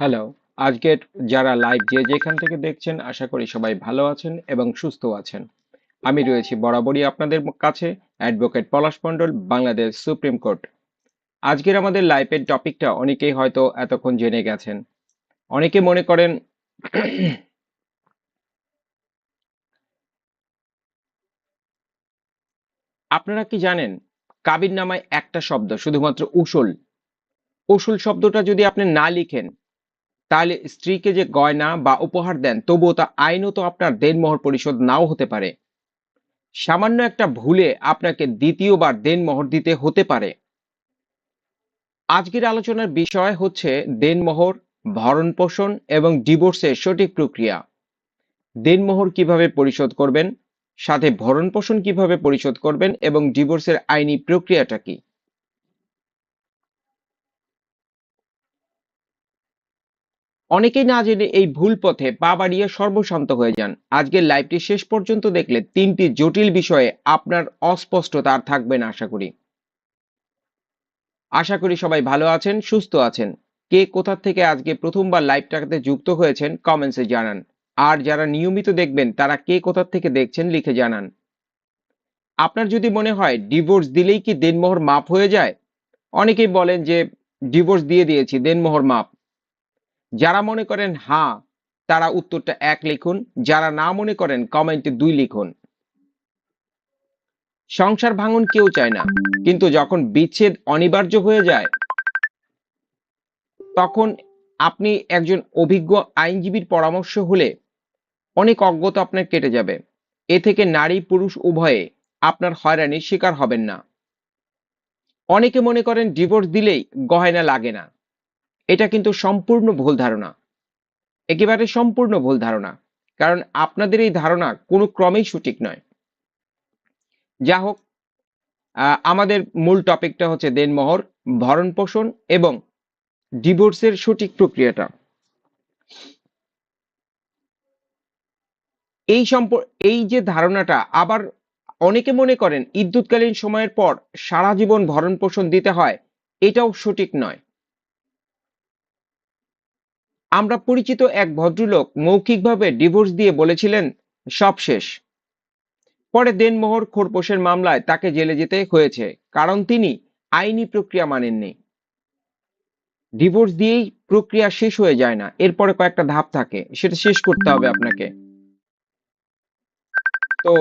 Hello আজকের যারা live যে যেখান থেকে দেখছেন, আশা করি সবাই ভালো আছেন এবং সুস্থ আছেন। আমি রয়েছি বরাবরই আপনাদের কাছে advocate Palash Mondal, Bangladesh supreme court আজকের আমাদের লাইভের টপিকটা অনেকেই হয়তো এতক্ষণ জেনে গেছেন। অনেকে মনে করেন, আপনারা কি জানেন কাবির নামায় একটা শব্দ, শুধুমাত্র উসুল উসুল শব্দটা যদি আপনি না লিখেন, তাহলে স্ত্রীকে যে গয়না বা উপহার দেন, তবুও তা আইনত আপনার দেনমোহর পরিশোধ নাও হতে পারে। সামান্য একটা ভুলে আপনাকে দ্বিতীয়বার দেনমোহর দিতে হতে পারে। আজকের আলোচনার বিষয় হচ্ছে দেনমোহর ভরণ পোষণ এবং ডিভোর্সের সঠিক প্রক্রিয়া। দেনমোহর কীভাবে পরিশোধ করবেন, সাথে ভরণ পোষণ কীভাবে পরিশোধ করবেন এবং ডিভোর্সের আইনি প্রক্রিয়াটা কি? অনেকেই না জেনে এই ভুল পথে পা বাড়িয়ে সর্বশান্ত হয়ে যান। আজকের লাইভটি শেষ পর্যন্ত দেখলে তিনটি জটিল বিষয়ে আপনার অস্পষ্টতা আর থাকবে না, আশা করি। আশা করি সবাই ভালো আছেন, সুস্থ আছেন। কে কোথা থেকে আজকে প্রথমবার লাইভটাতে যুক্ত হয়েছেন কমেন্টসে জানান। আর যারা নিয়মিত দেখবেন, তারা কে কোথা থেকে দেখছেন, লিখে জানান। আপনার যদি মনে হয় ডিভোর্স দিলেই কি দেনমোহর মাপ হয়ে যায়? অনেকেই বলেন যে ডিভোর্স দিয়ে দিয়েছি, দেনমোহর মাপ যারা মনে করেন হ্যাঁ তারা উত্তরটা এক লিখুন, যারা না মনে করেন কমেন্টে দুই লিখুন। সংসার ভাঙন কেউ চায় না, কিন্তু যখন বিচ্ছেদ অনিবার্য হয়ে যায়, তখন আপনি একজন অভিজ্ঞ আইনজীবীর পরামর্শ হলে অনেক অজ্ঞতা আপনার কেটে যাবে। এ থেকে নারী পুরুষ উভয়ে আপনার হয়রানির শিকার হবেন না। অনেকে মনে করেন ডিভোর্স দিলেই গয়না লাগে না। এটা কিন্তু সম্পূর্ণ ভুল ধারণা। একেবারে সম্পূর্ণ ভুল ধারণা। কারণ আপনাদের এই ধারণা কোনো ক্রমেই সঠিক নয়। যা হোক আমাদের মূল টপিকটা হচ্ছে দেনমোহর ভরণ পোষণ এবং ডিভোর্সের সঠিক প্রক্রিয়াটা। এই সম্প, এই যে ধারণাটা, আবার অনেকে মনে করেন, ইদ্যুৎকালীন সময়ের পর সারা জীবন ভরণ পোষণ দিতে হয়, এটাও সঠিক নয়। আমরা পরিচিত এক ভদ্রলোক মৌখিকভাবে ডিভোর্স দিয়ে বলেছিলেন, সব শেষ। পরে দেনমোহর খোরপোশের মামলায় তাকে জেলে যেতে হয়েছে, কারণ তিনি আইনি প্রক্রিয়া মানেননি। ডিভোর্স দিয়েই প্রক্রিয়া শেষ হয়ে যায় না, এরপরে কয়েকটা ধাপ থাকে, সেটা শেষ করতে হবে আপনাকে। তো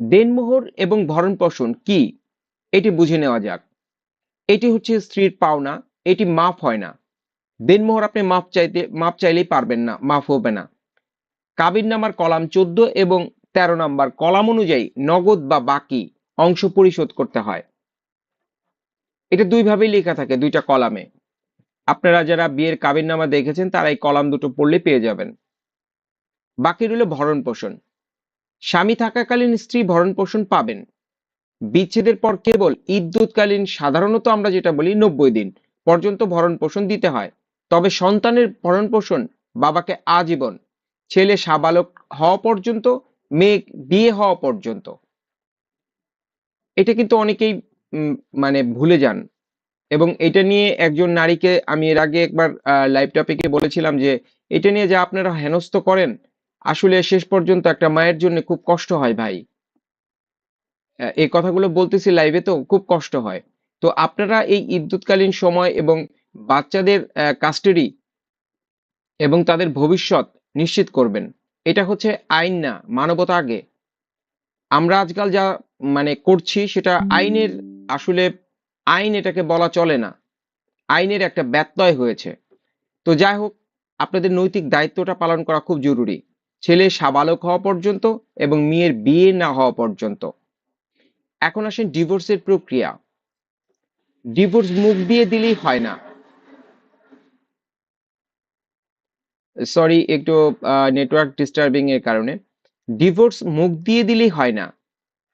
দেনমোহর এবং ভরণ পোষণ কি? এটি বুঝে নেওয়া যাক। এটি হচ্ছে স্ত্রীর পাওনা, এটি মাফ হয় না। দেনমোহর আপনি মাফ চাইতে, মাফ চাইলেই পারবেন না, মাফ হবে না। কাবির নামার কলাম চোদ্দ এবং ১৩ নাম্বার কলাম অনুযায়ী নগদ বা বাকি অংশ পরিশোধ করতে হয়। এটা দুইভাবেই লেখা থাকে, দুইটা কলামে। আপনারা যারা বিয়ের কাবির নামা দেখেছেন, তারা এই কলাম দুটো পড়লে পেয়ে যাবেন। বাকি রইল ভরণ পোষণ স্বামী থাকাকালীন স্ত্রী ভরণ পোষণ পাবেন। বিচ্ছেদের পর কেবল ইদ্যুৎকালীন সাধারণত আমরা যেটা বলি নব্বই দিন পর্যন্ত ভরণ পোষণ দিতে হয়। তবে সন্তানের ভরণ পোষণ বাবাকে আজীবন, ছেলে সাবালক হওয়া পর্যন্ত, মেয়ে বিয়ে হওয়া পর্যন্ত। এটা কিন্তু অনেকেই মানে ভুলে যান। এবং এটা নিয়ে একজন নারীকে আমি এর আগে একবার লাইভ টপিকে বলেছিলাম যে, এটা নিয়ে যা আপনারা হেনস্থ করেন, আসলে শেষ পর্যন্ত একটা মায়ের জন্য খুব কষ্ট হয় ভাই। এই কথাগুলো বলতেছি লাইভে তো খুব কষ্ট হয়। তো আপনারা এই ইদ্যুৎকালীন সময় এবং বাচ্চাদের কাস্টাডি এবং তাদের ভবিষ্যৎ নিশ্চিত করবেন। এটা হচ্ছে আইন না, মানবতা আগে। আমরা আজকাল যা মানে করছি সেটা আইনের আসলে আইন এটাকে বলা চলে না। আইনের একটা ব্যত্যয় হয়েছে। তো যাই হোক, আপনাদের নৈতিক দায়িত্বটা পালন করা খুব জরুরি। ছেলে সাবালক হওয়া পর্যন্ত এবং মেয়ের বিয়ে না হওয়া পর্যন্ত। এখন আসেন ডিভোর্সের প্রক্রিয়া। ডিভোর্স মুখ দিয়ে দিলেই হয় না। সরি একটু নেটওয়ার্ক ডিস্টার্বিং এর কারণে। ডিভোর্স মুখ দিয়ে দিলেই হয় না।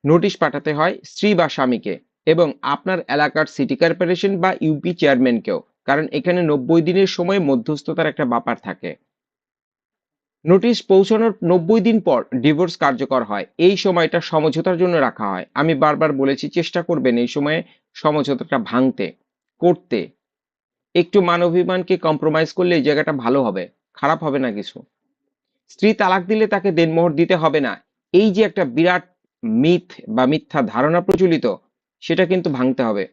নোটিশ পাঠাতে হয় স্ত্রী বা স্বামীকে এবং আপনার এলাকার সিটি কর্পোরেশন বা ইউপি চেয়ারম্যানকেও কারণ এখানে নব্বই দিনের সময় মধ্যস্থতার একটা ব্যাপার থাকে। নোটিশ পৌঁছানোর নব্বই দিন পর ডিভোর্স কার্যকর হয়। এই সময়টা সমঝোতার জন্য রাখা হয়। আমি বারবার বলেছি, চেষ্টা করবেন এই সময়ে সমঝোতাটা ভাঙতে, করতে। একটু মানবাভিমানকে কম্প্রোমাইজ করলে এই জায়গাটা ভালো হবে, খারাপ হবে না কিছু। স্ত্রী তালাক দিলে তাকে দেনমোহর দিতে হবে না। এই যে একটা বিরাট মিথ বা মিথ্যা ধারণা প্রচলিত, সেটা কিন্তু ভাঙতে হবে।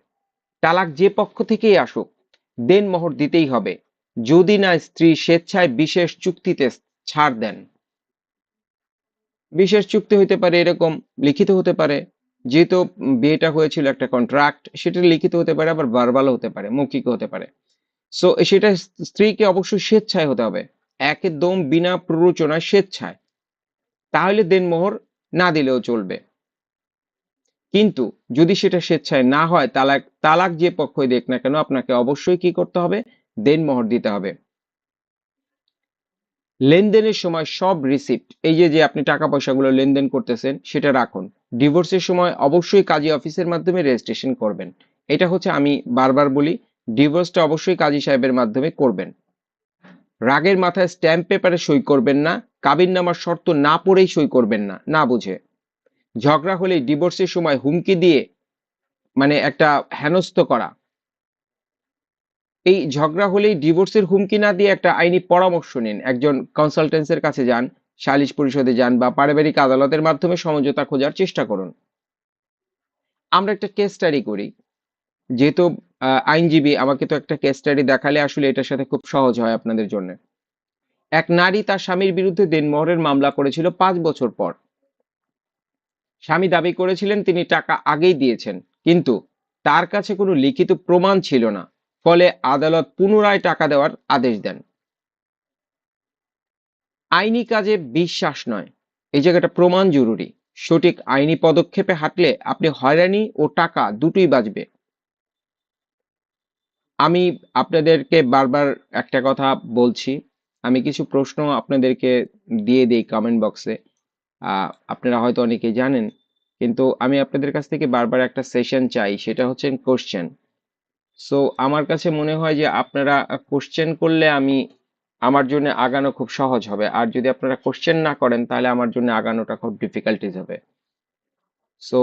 তালাক যে পক্ষ থেকেই আসুক, দেনমোহর দিতেই হবে। যদি না স্ত্রী স্বেচ্ছায় বিশেষ চুক্তিতে ছাড় দেন। বিশেষ চুক্তি হইতে পারে এরকম লিখিত হতে পারে। যেহেতু বিয়েটা হয়েছিল একটা কন্ট্রাক্ট সেটা লিখিত হতে পারে, আবার বারবালও হতে পারে, মৌখিক হতে পারে। সো সেটা স্ত্রীকে অবশ্যই স্বেচ্ছায় হতে হবে। একদম বিনা প্ররোচনায় স্বেচ্ছায়। তাহলে দেনমোহর না দিলেও চলবে। কিন্তু যদি সেটা স্বেচ্ছায় না হয়, তালাক তালাক যে পক্ষই দেখ না কেন, আপনাকে অবশ্যই কি করতে হবে? দেনমোহর দিতে হবে। লেনদেনের সময় সব রিসিপ্ট এই যে যে আপনি টাকা পয়সাগুলো লেনদেন করতেছেন, সেটা রাখুন। ডিভোর্সের সময় অবশ্যই কাজী অফিসের মাধ্যমে রেজিস্ট্রেশন করবেন। এটা হচ্ছে আমি বারবার বলি ডিভোর্সটা অবশ্যই কাজী সাহেবের মাধ্যমে করবেন। রাগের মাথায় স্ট্যাম্প পেপারে সই করবেন না, কাবিন নামার শর্ত না পড়েই সই করবেন না না বুঝে। ঝগড়া হলেই ডিভোর্সের সময় হুমকি দিয়ে মানে একটা হেনস্থ করা। এই ঝগড়া হলেই ডিভোর্সের হুমকি না দিয়ে একটা আইনি পরামর্শ নিন। একজন কনসালটেন্সের কাছে যান, সালিশ পরিষদে যান বা পারিবারিক আদালতের মাধ্যমে সমঝোতা খোঁজার চেষ্টা করুন। আমরা একটা কেস স্টাডি করি। যেহেতু আইনজীবী, আমাকে তো একটা কেস স্টাডি দেখালে আসলে এটার সাথে খুব সহজ হয় আপনাদের জন্য। এক নারী তার স্বামীর বিরুদ্ধে দেনমোহরের মামলা করেছিল পাঁচ বছর পর। স্বামী দাবি করেছিলেন তিনি টাকা আগেই দিয়েছেন, কিন্তু তার কাছে কোনো লিখিত প্রমাণ ছিল না। ফলে আদালত পুনরায় টাকা দেওয়ার আদেশ দেন। আইনি কাজে বিশ্বাস নয়। এই জায়গাটা প্রমাণ জরুরি। সঠিক আইনি পদক্ষেপে হাঁটলে আপনি হয়রানি ও টাকা দুটোই বাঁচবে। আমি আপনাদেরকে বারবার একটা কথা বলছি। আমি কিছু প্রশ্ন আপনাদেরকে দিয়ে দিই কমেন্ট বক্সে আপনারা হয়তো অনেকেই জানেন, কিন্তু আমি আপনাদের কাছ থেকে বারবার একটা সেশন চাই, সেটা হচ্ছে কোশ্চেন সো আমার কাছে মনে হয় যে আপনারা কোশ্চেন করলে আমি আমার জন্য আগানো খুব সহজ হবে। আর যদি আপনারা কোশ্চেন না করেন, তাহলে আমার জন্য আগানোটা খুব ডিফিকাল্টিজ হবে। সো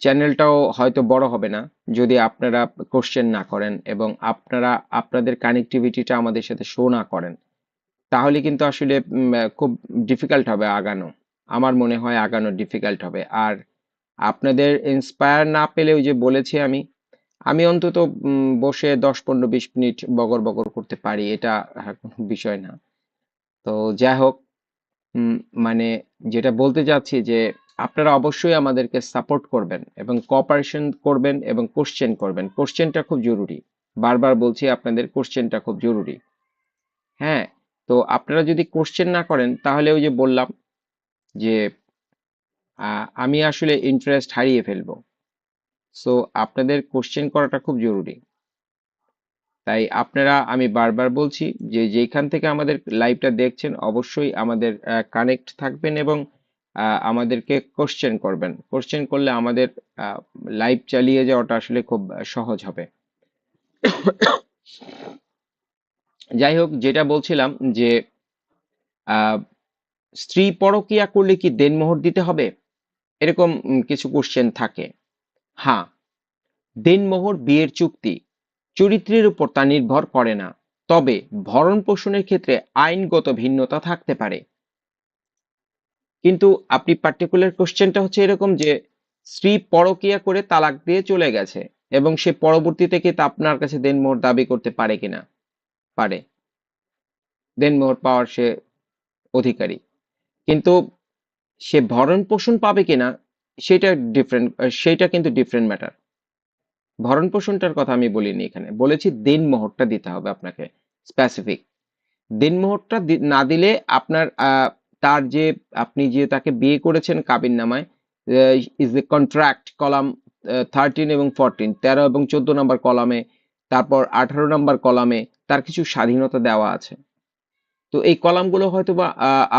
চ্যানেলটাও হয়তো বড় হবে না যদি আপনারা কোশ্চেন না করেন এবং আপনারা, আপনাদের কানেক্টিভিটিটা আমাদের সাথে শো না করেন। তাহলে কিন্তু আসলে খুব ডিফিকাল্ট হবে আগানো। আমার মনে হয় আগানো ডিফিকাল্ট হবে। আর আপনাদের ইন্সপায়ার না পেলে ওই যে বলেছি আমি আমি অন্তত বসে দশ, পনেরো, বিশ মিনিট বগর বগর করতে পারি, এটা কোনো বিষয় না। তো যাই হোক মানে যেটা বলতে চাচ্ছি যে, আপনারা অবশ্যই আমাদেরকে সাপোর্ট করবেন এবং কোঅপারেশন করবেন এবং কোশ্চেন করবেন। কোশ্চেনটা খুব জরুরি। বারবার বলছি, আপনাদের কোশ্চেনটা খুব জরুরি। হ্যাঁ তো আপনারা যদি কোশ্চেন না করেন, তাহলে ওই যে বললাম যে আমি আসলে ইন্টারেস্ট হারিয়ে ফেলব। সো আপনাদের কোশ্চেন করাটা খুব জরুরি। তাই আপনারা, আমি বারবার বলছি যে যেখান থেকে আমাদের লাইভটা দেখছেন, অবশ্যই আমাদের কানেক্ট থাকবেন এবং আমাদেরকে কোশ্চেন করবেন। কোশ্চেন করলে আমাদের লাইভ চালিয়ে যাওয়াটা আসলে খুব সহজ হবে। যাই হোক যেটা বলছিলাম যে স্ত্রী পরকিয়া করলে কি দেনমোহর দিতে হবে? এরকম কিছু কোশ্চেন থাকে। হ্যাঁ দেনমোহর বিয়ের চুক্তি চরিত্রের উপর তা নির্ভর করে না, তবে ভরণ পোষণের ক্ষেত্রে আইনগত ভিন্নতা থাকতে পারে। কিন্তু আপনি পার্টিকুলার কোশ্চেনটা হচ্ছে এরকম যে, স্ত্রী পরকিয়া করে তালাক দিয়ে চলে গেছে এবং সে পরবর্তীতে কি তা আপনার কাছে দেনমোহর দাবি করতে পারে কিনা পারে। দেনমোহর পাওয়ার সে অধিকারী। কিন্তু সে ভরণ পোষণ পাবে কিনা সেটা ডিফারেন্ট সেটা কিন্তু ডিফারেন্ট ম্যাটার ভরণ পোষণটার কথা আমি বলিনি এখানে। বলেছি দিন মোহরটা দিতে হবে আপনাকে স্পেসিফিক দিন মোহরটা না দিলে আপনার তার যে আপনি যে তাকে বিয়ে করেছেন কাবিন নামায় is a contract column thirteen এবং ফোরটিন তেরো এবং চোদ্দ নম্বর কলামে তারপর আঠারো নম্বর কলামে তার কিছু স্বাধীনতা দেওয়া আছে। তো এই কলামগুলো হয়তো বা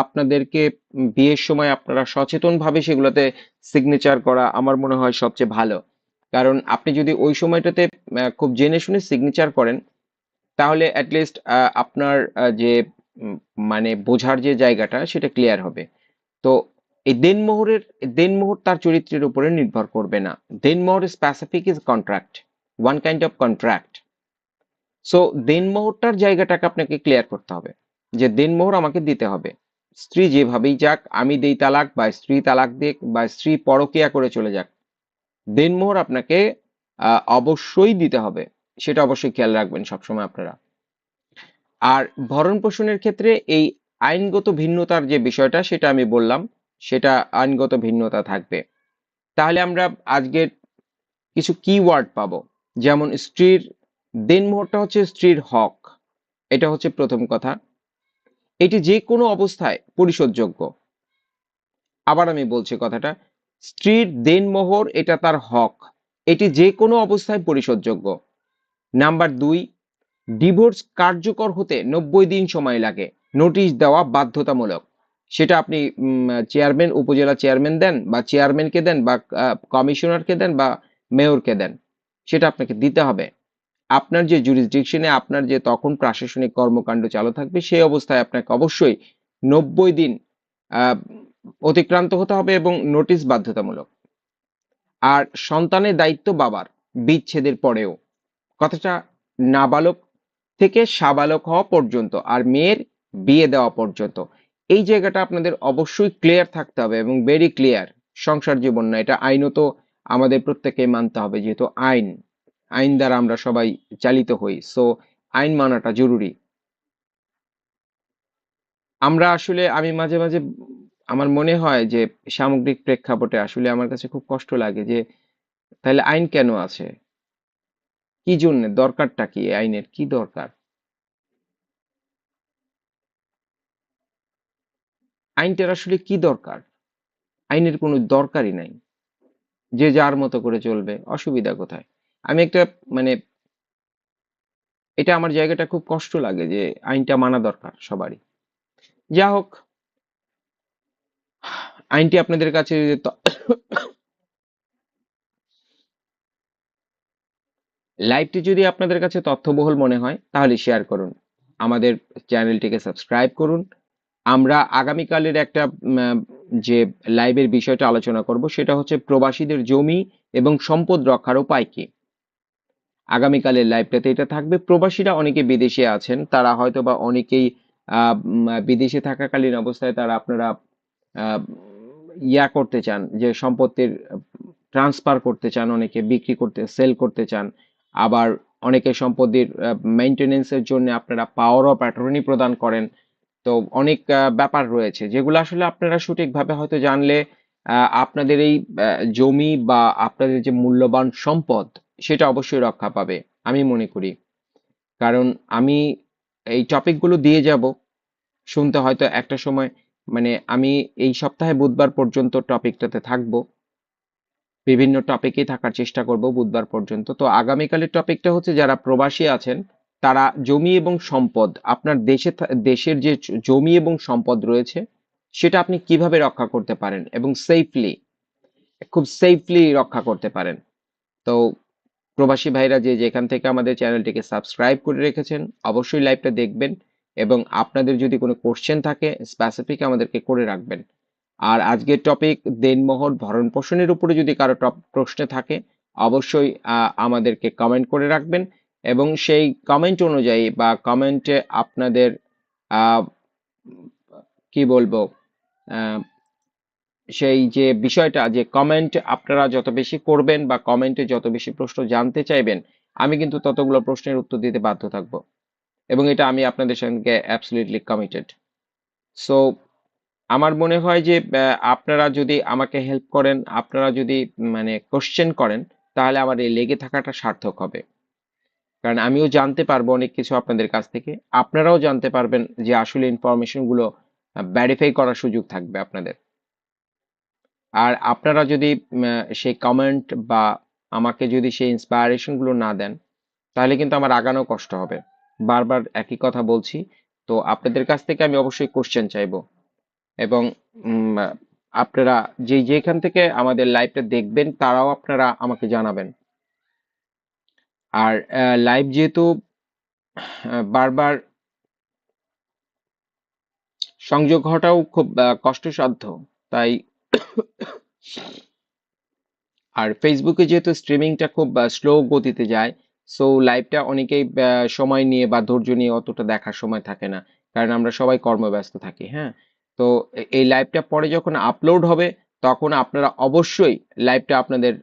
আপনাদেরকে বিয়ের সময় আপনারা সচেতনভাবে সেগুলোতে সিগনেচার করা আমার মনে হয় সবচেয়ে ভালো। কারণ আপনি যদি ওই সময়টাতে খুব জেনে শুনে সিগনেচার করেন, তাহলে অ্যাটলিস্ট আপনার যে মানে বোঝার যে জায়গাটা সেটা ক্লিয়ার হবে। তো এই দেনমোহরের, দেনমোহর তার চরিত্রের উপরে নির্ভর করবে না। দেনমোহর specific is contract one kind of contract so দেনমোহরটার জায়গাটাকে আপনাকে ক্লিয়ার করতে হবে। যে দেনমোহর আমাকে দিতে হবে। স্ত্রী যেভাবেই যাক, আমি দেই তালাক বা স্ত্রী তালাক দিক বা স্ত্রী পরকিয়া করে চলে যাক। দেনমোহর আপনাকে অবশ্যই দিতে হবে। সেটা অবশ্যই খেয়াল রাখবেন সবসময় আপনারা। আর ভরণ পোষণের ক্ষেত্রে এই আইনগত ভিন্নতার যে বিষয়টা, সেটা আমি বললাম, সেটা আইনগত ভিন্নতা থাকবে। তাহলে আমরা আজকের কিছু কিওয়ার্ড পাবো। যেমন স্ত্রীর দেনমোহরটা হচ্ছে স্ত্রীর হক। এটা হচ্ছে প্রথম কথা। এটি যে কোনো অবস্থায় পরিশোধযোগ্য। আবার আমি বলছি কথাটা, স্ত্রীর দেনমোহর এটা তার হক। এটি যে কোনো অবস্থায় পরিশোধযোগ্য। নাম্বার দুই, ডিভোর্স কার্যকর হতে নব্বই দিন সময় লাগে। নোটিশ দেওয়া বাধ্যতামূলক। সেটা আপনি চেয়ারম্যান, উপজেলা চেয়ারম্যান দেন বা চেয়ারম্যানকে দেন বা কমিশনারকে দেন বা মেয়রকে দেন। সেটা আপনাকে দিতে হবে। আপনার যে জুরিসডিকশনে আপনার যে তখন প্রশাসনিক কর্মকাণ্ড চালু থাকবে, সেই অবস্থায় আপনাকে অবশ্যই নব্বই দিন অতিক্রান্ত হতে হবে এবং নোটিশ বাধ্যতামূলক। আর সন্তানের দায়িত্ব বাবার, বিচ্ছেদের পরেও। কথাটা নাবালক থেকে সাবালক হওয়া পর্যন্ত আর মেয়ের বিয়ে দেওয়া পর্যন্ত। এই জায়গাটা আপনাদের অবশ্যই ক্লিয়ার থাকতে হবে এবং ভেরি ক্লিয়ার সংসার জীবন না, এটা আইনত আমাদের প্রত্যেককে মানতে হবে, যেহেতু আইন। আইন দ্বারা আমরা সবাই চালিত হই। সো আইন মানাটা জরুরি। আমরা আসলে, আমি মাঝে মাঝে, আমার মনে হয় যে সামগ্রিক প্রেক্ষাপটে আসলে আমার কাছে খুব কষ্ট লাগে যে, তাহলে আইন কেন আছে? কি জন্য? দরকারটা কি আইনের? কি দরকার? আইনটার আসলে কি দরকার? আইনের কোনো দরকারই নাই। যে যার মতো করে চলবে, অসুবিধা কোথায়? আমি একটা মানে এটা আমার জায়গাটা খুব কষ্ট লাগে যে আইনটা মানা দরকার সবারই। যা হোক, আইনটি আপনাদের কাছে লাইভটি যদি আপনাদের কাছে তথ্যবহুল মনে হয়, তাহলে শেয়ার করুন। আমাদের চ্যানেলটিকে সাবস্ক্রাইব করুন। আমরা আগামীকালের একটা যে লাইভের বিষয়টা আলোচনা করব, সেটা হচ্ছে প্রবাসীদের জমি এবং সম্পদ রক্ষার উপায় কি? আগামীকালের লাইভটাতে এটা থাকবে। প্রবাসীরা অনেকে বিদেশে আছেন, তারা হয়তো বা অনেকেই বিদেশে থাকাকালীন অবস্থায় তারা আপনারা ইয়া করতে চান, যে সম্পত্তির ট্রান্সফার করতে চান, অনেকে বিক্রি করতে সেল করতে চান। আবার অনেকে সম্পত্তির মেনটেনেন্সের জন্য আপনারা পাওয়ার অফ অ্যাটর্নি প্রদান করেন। তো অনেক ব্যাপার রয়েছে, যেগুলো আসলে আপনারা সঠিকভাবে হয়তো জানলে আপনাদের এই জমি বা আপনাদের যে মূল্যবান সম্পদ সেটা অবশ্যই রক্ষা পাবে, আমি মনে করি। কারণ আমি এই টপিকগুলো দিয়ে যাব, শুনতে হয়তো একটা সময় মানে আমি এই সপ্তাহে বুধবার পর্যন্ত টপিকটাতে থাকব, বিভিন্ন টপিকেই থাকার চেষ্টা করব বুধবার পর্যন্ত। তো আগামীকালের টপিকটা হচ্ছে যারা প্রবাসী আছেন, তারা জমি এবং সম্পদ, আপনার দেশে দেশের যে জমি এবং সম্পদ রয়েছে, সেটা আপনি কীভাবে রক্ষা করতে পারেন এবং সেফলি খুব সেফলি রক্ষা করতে পারেন। তো প্রবাসী ভাইরা যে যেখান থেকে আমাদের চ্যানেলটিকে সাবস্ক্রাইব করে রেখেছেন, অবশ্যই লাইভটা দেখবেন এবং আপনাদের যদি কোনো কোশ্চেন থাকে স্পেসিফিক আমাদেরকে করে রাখবেন। আর আজকের টপিক দেনমোহর ভরণ পোষণের উপরে যদি কারও টপ প্রশ্ন থাকে, অবশ্যই আমাদেরকে কমেন্ট করে রাখবেন এবং সেই কমেন্ট অনুযায়ী বা কমেন্টে আপনাদের কি বলব সেই যে বিষয়টা যে কমেন্ট আপনারা যত বেশি করবেন বা কমেন্টে যত বেশি প্রশ্ন জানতে চাইবেন, আমি কিন্তু ততগুলো প্রশ্নের উত্তর দিতে বাধ্য থাকব। এবং এটা আমি আপনাদের সঙ্গে অ্যাবসলিউটলি কমিটেড সো আমার মনে হয় যে আপনারা যদি আমাকে হেল্প করেন, আপনারা যদি মানে কোশ্চেন করেন, তাহলে আমার এই লেগে থাকাটা সার্থক হবে। কারণ আমিও জানতে পারব অনেক কিছু আপনাদের কাছ থেকে। আপনারাও জানতে পারবেন যে আসলে ইনফরমেশনগুলো ভ্যারিফাই করার সুযোগ থাকবে আপনাদের। আর আপনারা যদি সেই কমেন্ট বা আমাকে যদি সেই ইন্সপায়ারেশনগুলো না দেন, তাহলে কিন্তু আমার আগানো কষ্ট হবে। বারবার একই কথা বলছি, তো আপনাদের কাছ থেকে আমি অবশ্যই কোশ্চেন চাইব। এবং আপনারা যে যেখান থেকে আমাদের লাইভটা দেখবেন, তারাও আপনারা আমাকে জানাবেন। আর লাইভ যেহেতু, বারবার সংযোগ হওয়াটাও খুব কষ্টসাধ্য। তাই আর ফেসবুকে যেহেতু স্ট্রিমিংটা খুব স্লো গতিতে যায় সো লাইভটা অনেকেই সময় নিয়ে বা ধৈর্য নিয়ে অতটা দেখার সময় থাকে না, কারণ আমরা সবাই কর্মব্যস্ত থাকি হ্যাঁ? তো এই লাইভটা পরে যখন আপলোড হবে, তখন আপনারা অবশ্যই লাইভটা আপনাদের